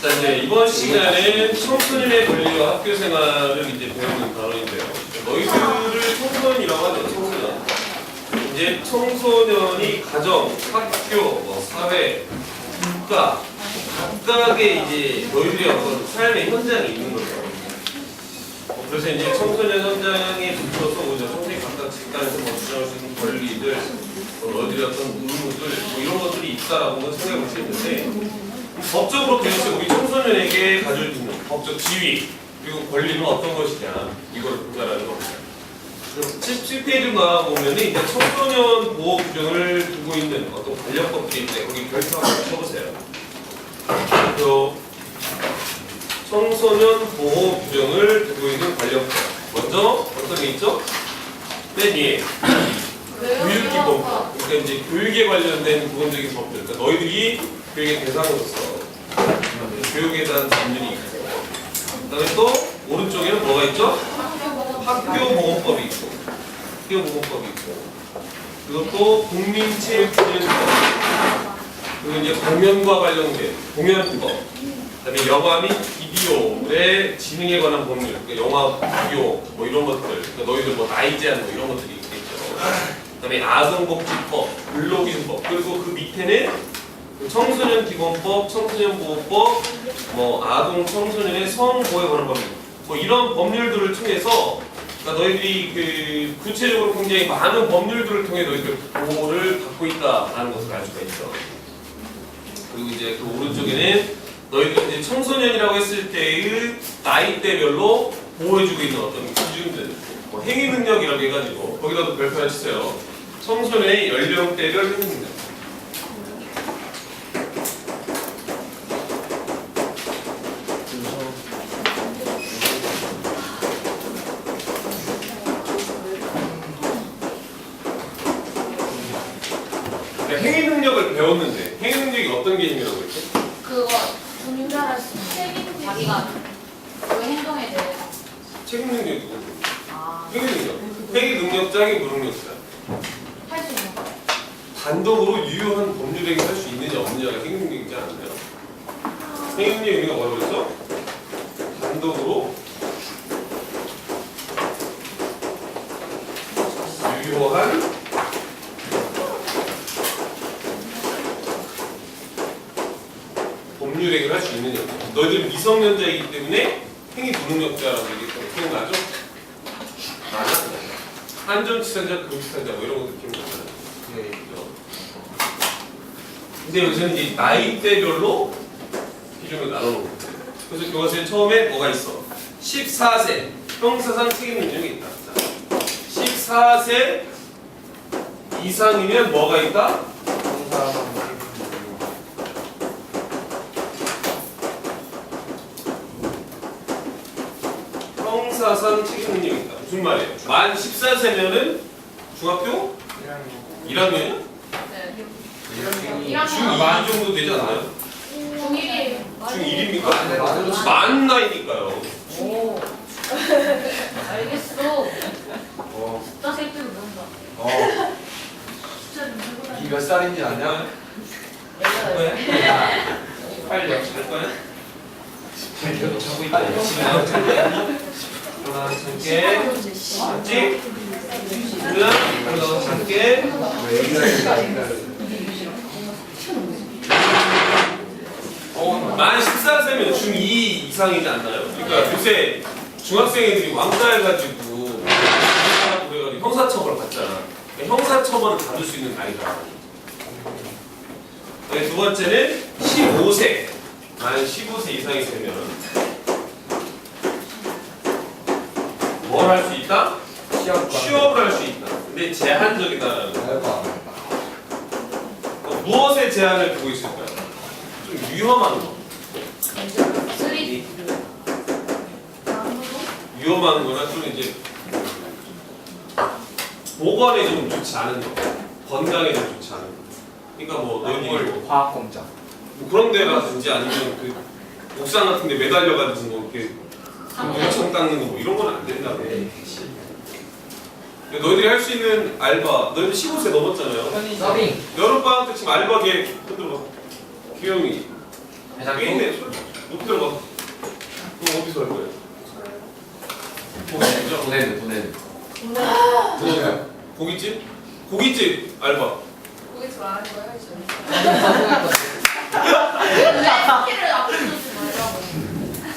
자 이제 이번 시간에는 청소년의 권리와 학교 생활을 이제 배우는 단원인데요. 너희들을 청소년이라고 하죠. 청소년. 이제 청소년이 가정, 학교, 뭐 사회, 국가 각각의 이제 너희들의 어떤 삶의 현장에 있는 거죠. 어, 그래서 이제 청소년 현장에 붙어서 오히려 선생님 각각 집단에서 뭐 주장할 수 있는 권리들, 또 너희들의 어떤 의무들, 뭐 이런 것들이 있다라고 생각해 볼 수 있는데 법적으로 도대체 우리 청소년에게 가질 수 있는 법적 지위 그리고 권리는 어떤 것이냐 이걸 본다라는 겁니다. 17페이지가 보면은 이제 청소년 보호 규정을 두고 있는 어떤 관련법들이 있는데 거기 결정 한번 쳐보세요. 그 청소년 보호 규정을 두고 있는 관련법 먼저 어떤 게 있죠? 맨 위에 교육기본법 그러니까 이제 교육에 관련된 기본적인 법들 그러니까 너희들이 교육의 대상으로서 교육에 대한 법률이 있고 그다음에 또 오른쪽에는 뭐가 있죠? 학교보건법이 있고 학교보건법이 있고 그리고 또 국민체육진흥법 그리고 이제 공연과 관련된 공연법 그다음에 영화 및 비디오의 진흥에 관한 법률 그러니까 영화 비디오 뭐 이런 것들 그러니까 너희들 뭐 나이 제한 뭐 이런 것들이 있겠죠 그다음에 아동복지법 근로기준법 그리고 그 밑에는 그 청소년 기본법, 청소년 보호법, 뭐 아동 청소년의 성보호에 관한 법률, 뭐 이런 법률들을 통해서 그러니까 너희들이 그 구체적으로 굉장히 많은 법률들을 통해 너희들 보호를 받고 있다라는 것을 알 수가 있죠. 그리고 이제 그 오른쪽에는 너희들 이제 청소년이라고 했을 때의 나이대별로 보호해주고 있는 어떤 기준들, 뭐 행위 능력이라고 해가지고 거기다도 별표 하나 치세요. 청소년의 연령대별 행위 능력. 그러니까 행위 능력을 배웠는데 행위 능력이 어떤 개념이라고 했죠? 그거 수 있는 자기가 그 행동에 대해서 책임 능력이 누구? 아, 행위 능력. 행위 능력자의 무능력자. 할 수 있는 거예요. 단독으로 유효한 법률 행위 할수 있느냐 없느냐가 행위 능력이지 않나요? 행위 능력의 의미가 뭐라고 그랬어? 단독으로 유효한 법률행위를 할 수 있느냐. 너희들 미성년자이기 때문에 행위 무능력자라고 얘기했던 거 기억나죠? 맞아? 한전치사자, 금치사자 뭐 이런 것도 기억나잖아요. 네. 근데 여기서는 이제 나이대별로 기준을 나눠놓은 거예요. 그래서 교과서에 처음에 뭐가 있어? 14세 형사상 책임 능력이 있다. 자, 14세 이상이면 뭐가 있다? 형사상 책임 능력이 있다. 무슨 말이에요? 만 14세면은 중학교 1학년이요? 네. 중2 1학년 정도 되지 않나요? 중1이 중1입니까? 만 나이니까요. 오. 알겠어. 어. 숫자 셀 줄을 모른다. 어, 숫자. 이몇 살인지 아냐? 빨리 잘 거야? 자고 있다. 하나 작게 하나 작게 왜 이래? 만 14세면 중2 이상이지 않나요? 그러니까 요새 중학생 애들이 왕따 해가지고 그래가지고 형사처벌 받잖아 그러니까 형사처벌을 받을 수 있는 나이다 네, 두 번째는 15세 만 15세 이상이 되면 뭘 할 수 있다? 취업을 할 수 있다 근데 제한적이다라는 거. 어, 무엇에 제한을 두고 있을까요? 좀 위험한 거 쓰리. 위험한 거나 좀 이제 보건에 좀 좋지 않은 거 건강에 좀 좋지 않은 거 그러니까 뭐 너희들이 뭐 화학 공장. 뭐 그런 데라든지 아니면 그 옥상 같은 데 매달려 가지고 뭐 이렇게 물청 닦는 거뭐 이런 건 안 된다고 근데 너희들이 할 수 있는 알바 너희들 15세 넘었잖아요 서빙. 여름방학 때 지금 알바 계획 흔들어 기영이 꽤 있네 못 들어가. 그럼 어디서 할 거예요? 고깃집이죠? 보내는 보내는. 고깃집. 고깃집? 고깃집 알바. 고기 좋아하는 거예요, 지금? 왜 키를 앞에 두지 말라고.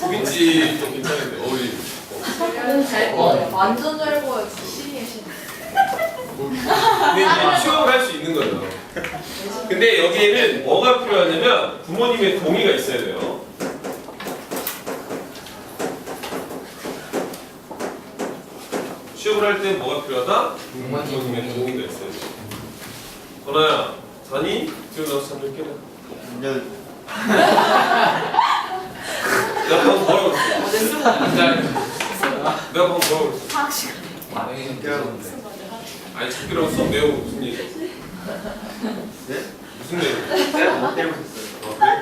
고깃집 좀 괜찮은데 어울리. 잘 보여요. 완전 잘 보여요. 신이의 신. 근데 이제 취업을 할 수 있는 거죠. 근데 여기에는 뭐가 필요하냐면 부모님의 동의가 있어야 돼요. 취업을 할 때 뭐가 필요하다? 부모님의 동의가 있어야 돼. 건아야, 자니? 지금 나와서 잠좀 깨라. 내가 방금 뭐라고 그랬어? 내가 방금 뭐라고 그랬어? 아니 찾기로 수업 내용 무슨 얘기야? 네? 무슨 내용? 못 때렸어요. 아 그래?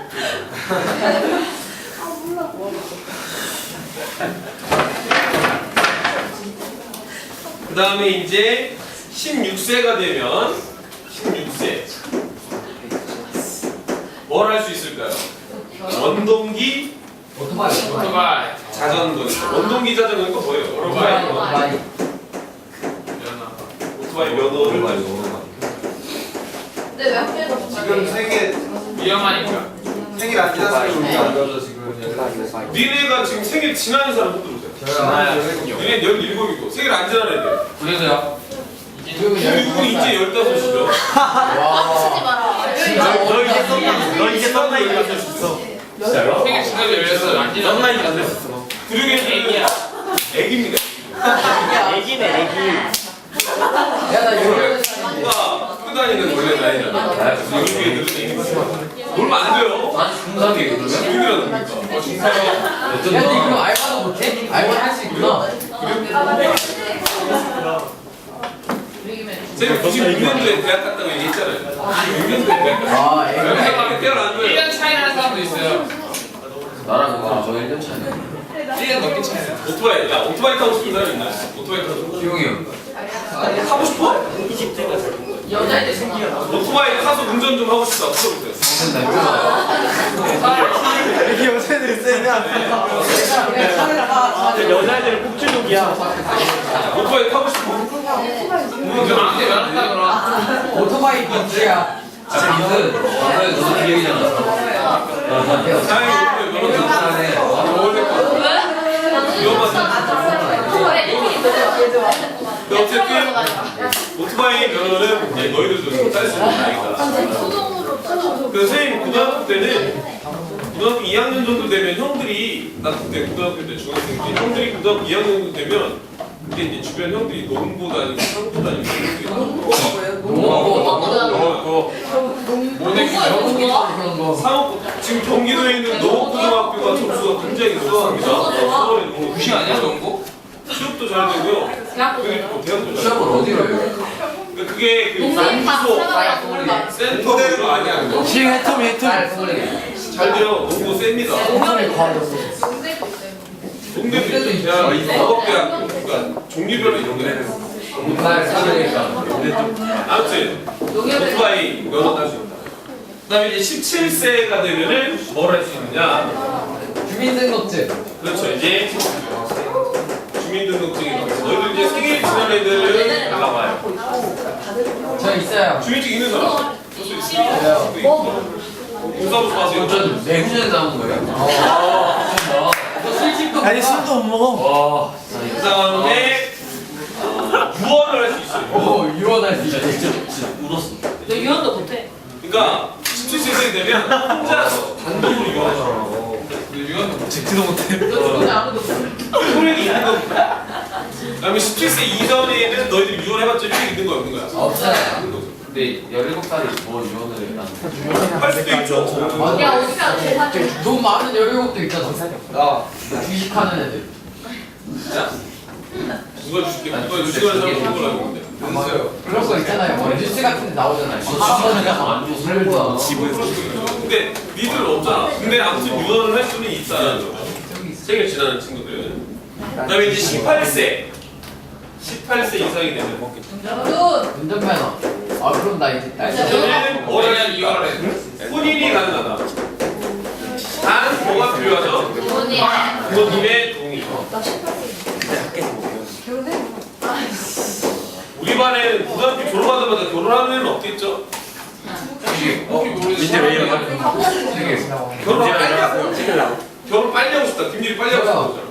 그 다음에 이제 16세가 되면 16세 뭘 할 수 있을까요? 원동기 오토바이 오토바이 자전거 원동기 자전거가 뭐예요? 오토바이. 오토바이. 연아 오토바이 면허를 오토바이. 근데 왜 학교에서 못 지금 생일 위험하니까. 생일 안 지났으면 우리 안 지금. 니네가 지금 생일 지나는 사람 흔들어보세요. 저요. 니네 17이고 생일 안 지난 애들 그래서요. 지금 그리고 이제 15이죠. 빡치지 마라. 너 이제 썸나 너 이제 썸나이 수 있어. 진짜요? 생일 지나도 열렸어 안 지나 썸나이 만들 수 있어. 그리고 애기야. 애기입니다. 애기네 애기. 야나 이거 누가 학교 다니는 원래 나이잖아 애들은 애기입니다 놀면 안 돼요. 난 중3이에요 그러면? 지금이라도 뭡니까 어 진짜요 야, 니 그럼 알바도 못해? 알바 할 수 있구나. 쌤이 96년도에 대학 갔다고 얘기했잖아요. 96년도에 대학 갔다고. 아, 돼요 1년 차이 나는 사람도 있어요. 나랑 그거랑 저 1년 차이네. 1년 넘게 차이 나요 오토바이 야 오토바이 타고 싶은 사람 있나? 오토바이 타고 기용이 형. 타고 싶어? 여자애들 생기야. 오토바이 타서 운전 좀 하고 싶다 물어보세요 여자애들이 세면 여자애들은 폭주족이야. 오토바이 타고 싶어? 운전 안 돼. 왜 한다 그럼 오토바이 빈트야. 진짜. 너는 너도 기억이잖아. 다행히 오토바이 면허 타고 잘해. 근데 어쨌든 오토바이 면허는 이제 너희들도 좀 딸 수 있는 나이다 수동으로 쳐줘. 그래서 선생님 고등학교 때는 고등학교 2학년 정도 되면 형들이 나 그때 고등학교 때 중학생 때 형들이 고등학교 2학년 정도 되면 그때 이제 주변 형들이 농구 다니고 상부 다니고 농구 농구 모델 그런 거. 상업 지금 경기도에 있는 농업고등학교가 점수가 굉장히 우수합니다. 서울에 농구 아니야 농구? 취업도 잘 되고요. 대학도 잘 되고. 어디로 해요? 그게 그 많이 하는 거. 지금. 쌀 소리. 잘 돼요. 농구 셉니다. 엄청나게 과하졌어. 동대도 있어요. 동대도 있죠. 종류별로 이런 게. 쌀 소리니까. 아무튼 오토바이 면허 딸수 있다. 그 다음에 이제 17세가 되면은 뭘 할 수 있느냐? 주민등록증. 그렇죠. 이제 주민등록증이. 너희들 이제 생일 지난 애들은 나와요. 저 있어요. 주민증 있는 사람. 있어요. 공사부터 하세요. 전 내후년에 나온 거예요? 아, 미쳤나? 너 술집도 아니 술도 못 먹어. 와, 그 다음에 어, 유언을 할 수. 오, 유언할 수 있다. 너 유언도 못해. 그러니까 17세 되면 혼자서 단독으로 유언하잖아. 유언도 잭지도 못해. 너 죽은데 아무도 몰라. 효력이 있는 겁니다. 그다음에 17세 이전에는 너희들 유언해봤자 효력이 있는 거야, 없는 거야? 없잖아요. 근데 17살이 뭐 유언을? 할 수도 있죠. 야 어디 가서 계산 돈 많은 17도 있잖아. 나 주식하는 애들. 진짜? 누가 주식해? 누가 주식하는 사람 누구 알고 있어요. 그런 거 있잖아요. 뭐 뉴스 같은 데 나오잖아요. 안 주고 살거야. 근데 니들은 없잖아. 근데 아무튼 유언을 할 수는 있다는 거죠. 생일 지나는 친구들은. 그다음에 이제 18세. 18세 이상이 되면 눈. 운전면허. 아, 그럼 나 이제 딸. 이전에는 뭐냐 이거를 해 혼인이 가능하다. 단 뭐가 필요하죠? 부모님. 부모님의 동의. 우리 반에 고등학교 졸업하자마자 결혼하는 애는 없겠죠? 이제 왜 이러냐? 되게 결혼 빨리 하고 찍으려고. 결혼 빨리 하고 싶다. 김일이 빨리 하고 싶다.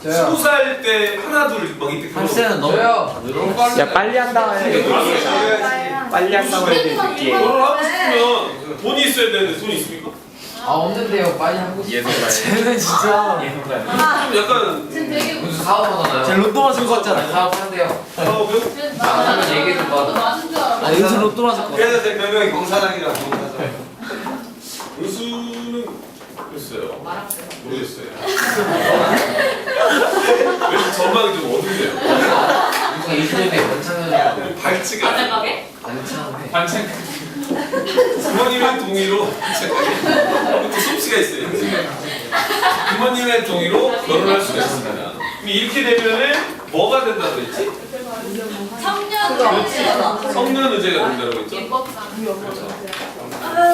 스무 살때 하나 둘막 이때 결혼. 한세는 너무. 야 빨리 한다 해. 빨리 한다고 해야 돼. 결혼하고 싶으면 돈이 있어야 되는데 돈이 있습니까? 아 없는데요. 빨리 하고 싶어. 쟤는 진짜. 좀 약간 지금 되게 무슨 사업하잖아요. 쟤 로또 맞은 거 같잖아. 사업하는데요. 사업이요? 나는 얘기 좀 봐. 맞은 줄 알아. 아 은수 로또 맞을 거. 그래서 제 별명이 공사장이라고 공사장. 은수는 글쎄요. 말았어요. 모르겠어요. 왠지 전망이 좀 어둡네요. 누가 이소년의 반찬을 발치가 반찬 가게? 반찬을 반찬. 부모님의 동의로 또 솜씨가 있어요. 부모님의 동의로 결혼할 수가 있습니다. 이렇게 되면은 뭐가 된다고 했지? 청년 의제가 성년 의제가 된다고 했죠? 입법상.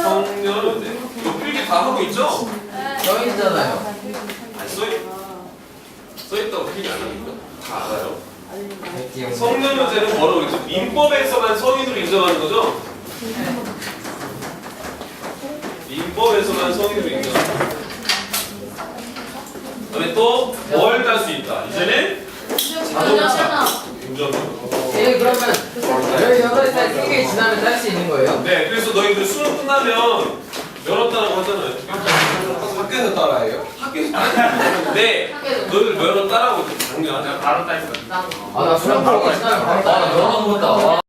성년 의제. 필기 다 하고 있죠? 써있잖아요. 안 써있? 써있다고 필기 안 합니까? 다 알아요. 성년 의제는 뭐라고 그랬죠? 민법에서만 성인으로 인정하는 거죠? 민법에서만 성인으로 인정하는 거. 그다음에 또 뭘 딸 수 있다. 이제는 자동차. 운전면허. 예 그러면 18살 생일 지나면 딸 수 있는 거예요? 네, 그래서 너희들 수능 끝나면 열었다라고 하잖아요. 학교에서 따라해요? 학교에서. 너희들 열었다라고 당연하잖아. 바로 딸 거야. 나도. 아나 수능 보러 가시나요? 아 열어놓은 것다.